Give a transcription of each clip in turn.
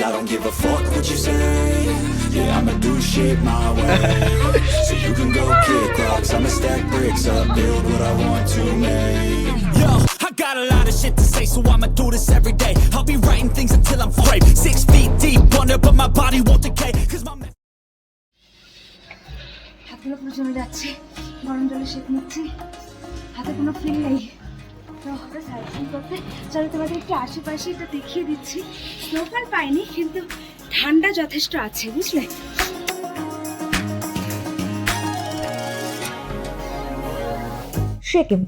I don't give a fuck what you say. Yeah, I'ma do shit my way. so you can go kick rocks, I'ma stack bricks up, build what I want to make. Yo, I got a lot of shit to say, so I'ma do this every day. I'll be writing things until I'm frame. Six feet deep under, but my body won't decay. Cause my হাতগুলো পুরো জমে যাচ্ছে গরম জলে সেঁক নিচ্ছি হাতে কোনো ফিল নেই তো আমরা সাইক্লিং করতে চলো তোমাদের একটু আশেপাশে একটু দেখিয়ে দিচ্ছি। স্নোফল পাইনি, কিন্তু ঠান্ডা যথেষ্ট আছে, বুঝলে? Sikkim.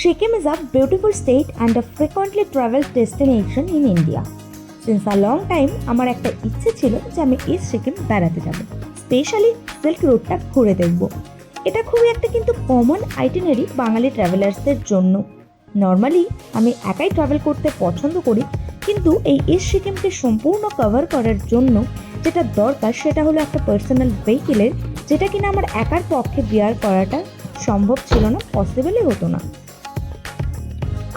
Sikkim is a beautiful state and a frequently traveled destination in India. Since a long time, আমার একটা ইচ্ছে ছিল যে আমি ইস্ট সিকিম বেড়াতে যাব। স্পেশালি সিল্ক রুটটা ঘুরে দেখব। এটা খুবই একটা কিন্তু কমন আইটিনারি বাঙালি ট্রাভেলার্সদের জন্য। নর্মালি আমি একাই ট্রাভেল করতে পছন্দ করি, কিন্তু এই ইস্ট সিকিমকে সম্পূর্ণ কভার করার জন্য যেটা দরকার সেটা হলো একটা পার্সোনাল ভেহিকেলের যেটা কিনা আমার একার পক্ষে বিয়ার করাটা সম্ভব ছিল না পসিবলই হতো না।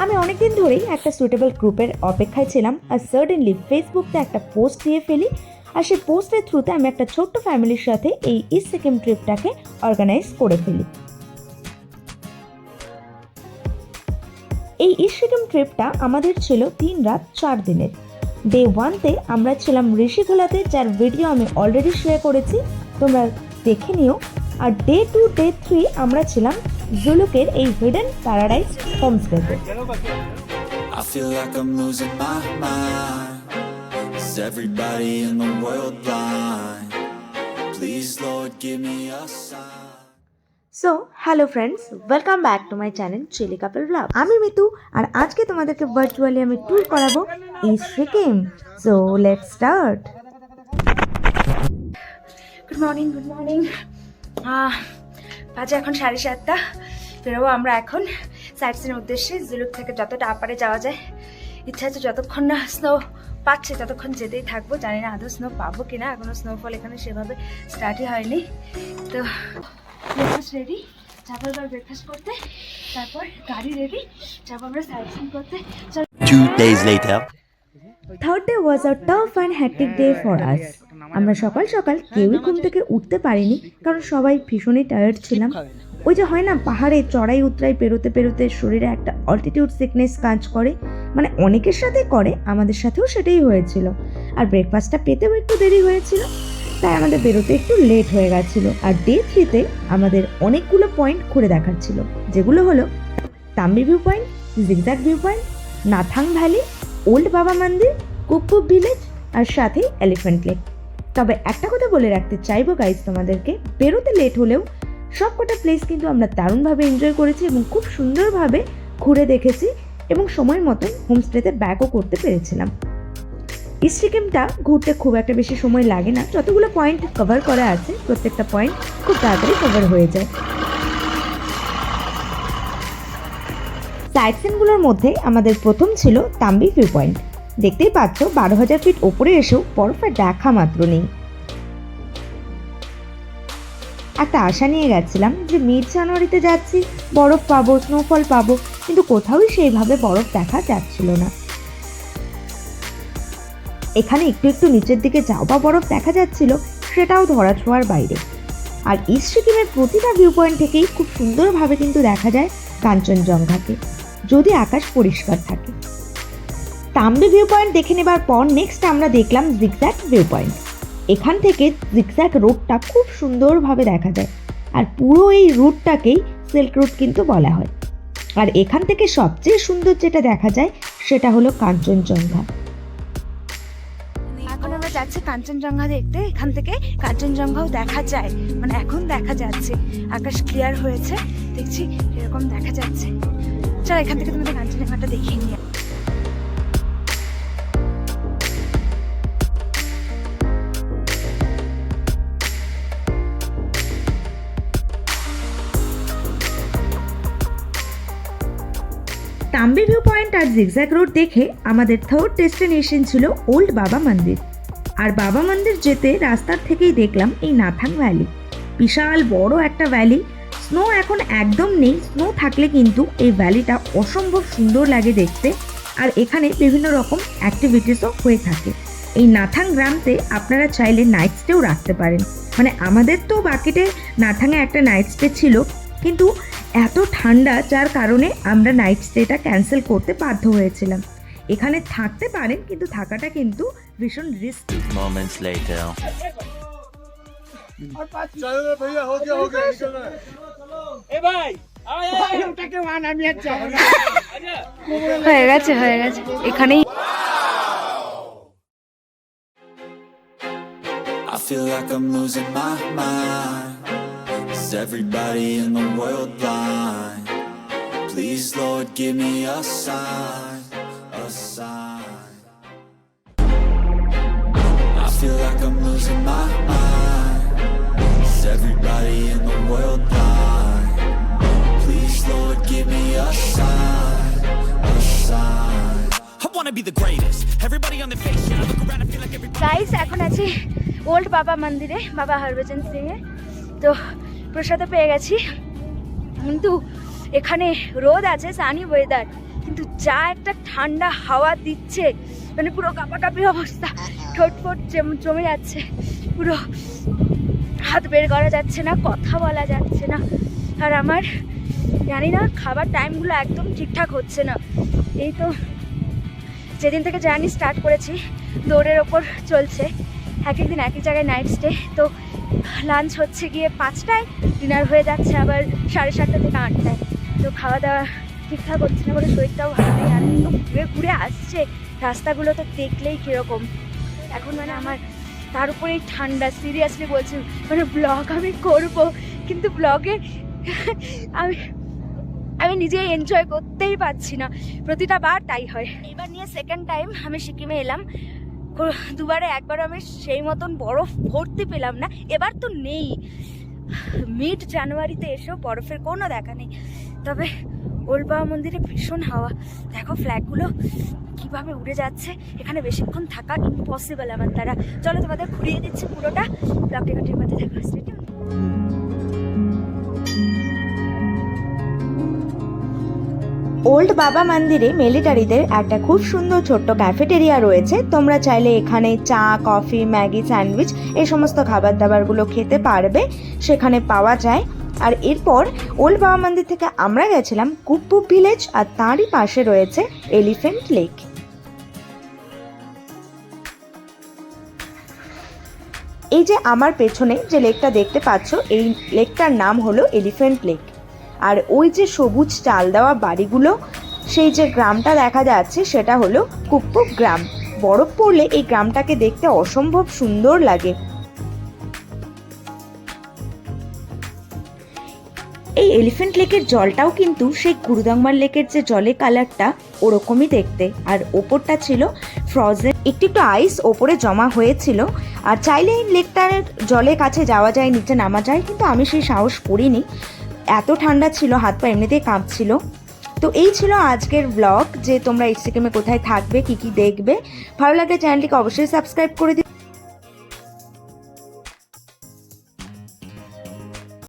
আমি অনেকদিন ধরেই একটা সুইটেবল গ্রুপের অপেক্ষায় ছিলাম, আর সার্টেনলি ফেসবুকতে একটা পোস্ট দিয়ে ফেলি, আর সেই পোস্টের থ্রুতে আমি একটা ছোট্ট ফ্যামিলির সাথে এই ইস্ট সিকিম ট্রিপটাকে অর্গানাইজ করে ফেলি। এই ইস্ট সিকিম ট্রিপটা আমাদের ছিল তিন রাত চার দিনের। ডে ওয়ানতে আমরা ছিলাম ঋষিখোলাতে যার ভিডিও আমি অলরেডি শেয়ার করেছি। তোমরা দেখে নিও। আর ডে টু ডে থ্রি আমরা ছিলাম জুলুকের এই হিডেন প্যারাডাইস হোমস্টেতে I everybody in the world blind? Please, Lord, give me a sign. So hello friends welcome back to my channel chilli couple blog আমি মিতু, আর আজকে তোমাদেরকে ভার্চুয়ালি আমি ট্যুর করাবো East Sikkim so let start good morning good morning বাজে এখন সাড়ে সাতটা। বেরোবো আমরা এখন সাইট সিনের উদ্দেশ্যে জুলুক থেকে যতটা আপারে যাওয়া যায়। ইচ্ছা আছে যতক্ষণ না স্নো পাচ্ছে, ততক্ষণ যেতেই থাকব। জানি না আদৌ স্নো পাবো কিনা, এখনও স্নোফল এখানে সেভাবে স্টার্টই হয়নি। তো ব্রেকফাস্ট রেডি যাব এবার ব্রেকফাস্ট করতে তারপর গাড়ি রেডি যাব আমরা সাইট করতে চল। Two days later. Third day was a tough and hat trick day for us আমরা সকাল সকাল কেউই ঘুম থেকে উঠতে পারিনি কারণ সবাই ভীষণই টায়ার্ড ছিলাম। ওই যে হয় না পাহাড়ে চড়াই উতরাই পেরোতে পেরোতে শরীরে একটা অল্টিটিউড সিকনেস কাজ করে মানে অনেকের সাথে করে আমাদের সাথেও সেটাই হয়েছিল। আর ব্রেকফাস্টটা পেতেও একটু দেরি হয়েছিল। তাই আমাদের বেরোতে একটু লেট হয়ে গেছিল। আর ডে থ্রিতে আমাদের অনেকগুলো পয়েন্ট ঘুরে দেখার ছিল যেগুলো হলো Thambi view point zigzag view point Nathang valley old Baba Mandir Kupup village আর সাথে এলিফ্যান্ট লেক তবে একটা কথা বলে রাখতে চাইব গাইজ তোমাদেরকে, বেরোতে লেট হলেও সব কটা প্লেস কিন্তু আমরা দারুণভাবে এনজয় করেছি এবং খুব সুন্দরভাবে ঘুরে দেখেছি এবং সময় মতন হোমস্টেতে ব্যাকও করতে পেরেছিলাম। ইস্ট সিকিমটা ঘুরতে খুব একটা বেশি সময় লাগে না। যতগুলো পয়েন্ট কভার করা আছে, প্রত্যেকটা পয়েন্ট খুব তাড়াতাড়ি কভার হয়ে যায়। সাইট সিনগুলোর মধ্যে আমাদের প্রথম ছিল তাম্বি ভিউ পয়েন্ট দেখতেই পাচ্ছ, বারো হাজার ফিট ওপরে এসেও বরফের দেখা মাত্র নেই। একটা আশা নিয়ে গেছিলাম যে মিড জানুয়ারিতে যাচ্ছি, বরফ পাবো স্নোফল পাবো, কিন্তু কোথাওই সেইভাবে বরফ দেখা যাচ্ছিল না। এখানে একটু একটু নিচের দিকে যাওয়া বরফ দেখা যাচ্ছিল, সেটাও ধরা ছোঁয়ার বাইরে। আর ইস্ট সিকিমের প্রতিটা ভিউ পয়েন্ট থেকেই খুব সুন্দরভাবে কিন্তু দেখা যায় কাঞ্চনজঙ্ঘাকে, যদি আকাশ পরিষ্কার থাকে। তাম্বি ভিউ পয়েন্ট দেখে নেবার পর নেক্সট আমরা দেখলাম জিগজ্যাক ভিউ পয়েন্ট এখান থেকে জিগজ্যাক রোডটা খুব সুন্দরভাবে দেখা যায়, আর পুরো এই রুটটাকেই সিল্ক রুট কিন্তু বলা হয়। আর এখান থেকে সবচেয়ে সুন্দর যেটা দেখা যায়, সেটা হলো কাঞ্চনজঙ্ঘা। যাচ্ছি কাঞ্চনজঙ্ঘা দেখতে, এখান থেকে কাঞ্চনজঙ্ঘাও দেখা যায়। মানে এখন দেখা যাচ্ছে। আকাশ ক্লিয়ার হয়েছে। দেখছি এরকম দেখা যাচ্ছে। চল এখান থেকে তোমাদের কাঞ্চনজঙ্ঘাটা দেখিয়ে নিয়ে তাম্বি ভিউ পয়েন্ট আর জিগজ্যাগ রোড দেখে আমাদের থার্ড ডেস্টিনেশন ছিল ওল্ড বাবা মন্দির আর বাবা মন্দির যেতে রাস্তার থেকেই দেখলাম এই নাথাং ভ্যালি বিশাল বড় একটা ভ্যালি স্নো এখন একদম নেই। স্নো থাকলে কিন্তু এই ভ্যালিটা অসম্ভব সুন্দর লাগে দেখতে। আর এখানে বিভিন্ন রকম অ্যাক্টিভিটিসও হয়ে থাকে। এই নাথাং গ্রামতে আপনারা চাইলে নাইট স্টেও রাখতে পারেন। মানে আমাদের তো বাকিতে নাথাঙে একটা নাইট স্টে ছিল। কিন্তু এত ঠান্ডা যার কারণে আমরা নাইট স্টেটা ক্যান্সেল করতে বাধ্য হয়েছিলাম। এখানে থাকতে পারেন কিন্তু থাকাটা কিন্তু ভীষণ রিস্কি moments later. হয়ে গেছে হয়ে গেছে এখানেই I feel like I'm losing my mind. Is everybody in the world blind? Please, Lord, give me a sign, losing my mind. Is everybody in the world blind? Please, Lord, give me a sign, a sign. I wanna be the greatest. Everybody on their face, yeah. I look around and feel like everybody. Guys এখন আছি old বাবা মন্দিরে বাবা হরভজন সিং এ তো প্রসাদও পেয়ে গেছি কিন্তু এখানে রোদ আছে সানি ওয়েদার কিন্তু যা একটা ঠান্ডা হাওয়া দিচ্ছে মানে পুরো কাঁপাকাঁপি অবস্থা ঠোঁট ফোট জম- যাচ্ছে, পুরো হাত বের করা যাচ্ছে না, কথা বলা যাচ্ছে না। আর আমার, জানি না, খাবার টাইমগুলো একদম ঠিকঠাক হচ্ছে না। এই তো যেদিন থেকে জার্নি স্টার্ট করেছি, দৌড়ের ওপর চলছে। এক একদিন এক এক জায়গায় নাইট স্টে তো লাঞ্চ হচ্ছে গিয়ে পাঁচটায় ডিনার হয়ে যাচ্ছে আবার সাড়ে সাতটা থেকে আটটায়। তো খাওয়া দাওয়া ঠিকঠাক হচ্ছে না বলে শরীরটাও ভালো নেই, আর ঘুরে ঘুরে আসছে। রাস্তাগুলো তো দেখলেই কীরকম। এখন মানে আমার তার উপরেই ঠান্ডা সিরিয়াসলি বলছি মানে ব্লগ আমি করব, কিন্তু ব্লগে আমি আমি নিজে এনজয় করতেই পারছি না। প্রতিটা বার তাই হয়। এবার নিয়ে সেকেন্ড টাইম আমি সিকিমে এলাম। দুবারে একবার আমি সেই মতন বরফ ভর্তি পেলাম না। এবার তো নেই। মিড জানুয়ারিতে এসেও বরফের কোনো দেখা নেই। তবে ওলবাবা মন্দিরে ভীষণ হাওয়া। দেখো ফ্ল্যাগগুলো কীভাবে উড়ে যাচ্ছে। এখানে বেশিক্ষণ থাকা ইম্পসিবল আমার দ্বারা। চলো তোমাদের ঘুরিয়ে দিচ্ছি পুরোটা। ব্লগটি কাটিয়ে মধ্যে স্টেডিয়াম ওল্ড বাবা মন্দিরে মিলিটারিদের একটা খুব সুন্দর ছোট্ট ক্যাফেটেরিয়া রয়েছে। তোমরা চাইলে এখানে চা কফি ম্যাগি, স্যান্ডউইচ এই সমস্ত খাবার দাবারগুলো খেতে পারবে। সেখানে পাওয়া যায়। আর এরপর ওল্ড বাবা মন্দির থেকে আমরা গেছিলাম কুপ্পু ভিলেজ আর তারই পাশে রয়েছে এলিফেন্ট লেক এই যে আমার পেছনে যে লেকটা দেখতে পাচ্ছ, এই লেকটার নাম হলো এলিফ্যান্ট লেক আর ওই যে সবুজ চাল দেওয়া বাড়িগুলো, সেই যে গ্রামটা দেখা যাচ্ছে, সেটা হলো কুপ্পুক গ্রাম। বরফ পড়লে এই গ্রামটাকে দেখতে অসম্ভব সুন্দর লাগে। এই এলিফ্যান্ট লেকের জলটাও কিন্তু সেই গুরুদাংমার লেকের যে জলের কালারটা ওরকমই দেখতে। আর ওপরটা ছিল ফ্রজেন একটু একটু আইস ওপরে জমা হয়েছিল। আর চাইলে এই লেকটার জলে কাছে যাওয়া যায়, নিচে নামা যায়, কিন্তু আমি সেই সাহস করিনি। এত ঠান্ডা ছিল, হাত পা এমনিতেই কাঁপছিল। তো এই ছিল আজকের ব্লগ যে তোমরা এই সিকিমে কোথায় থাকবে, কি কি দেখবে। ভালো লাগলে চ্যানেলটিকে অবশ্যই সাবস্ক্রাইব করে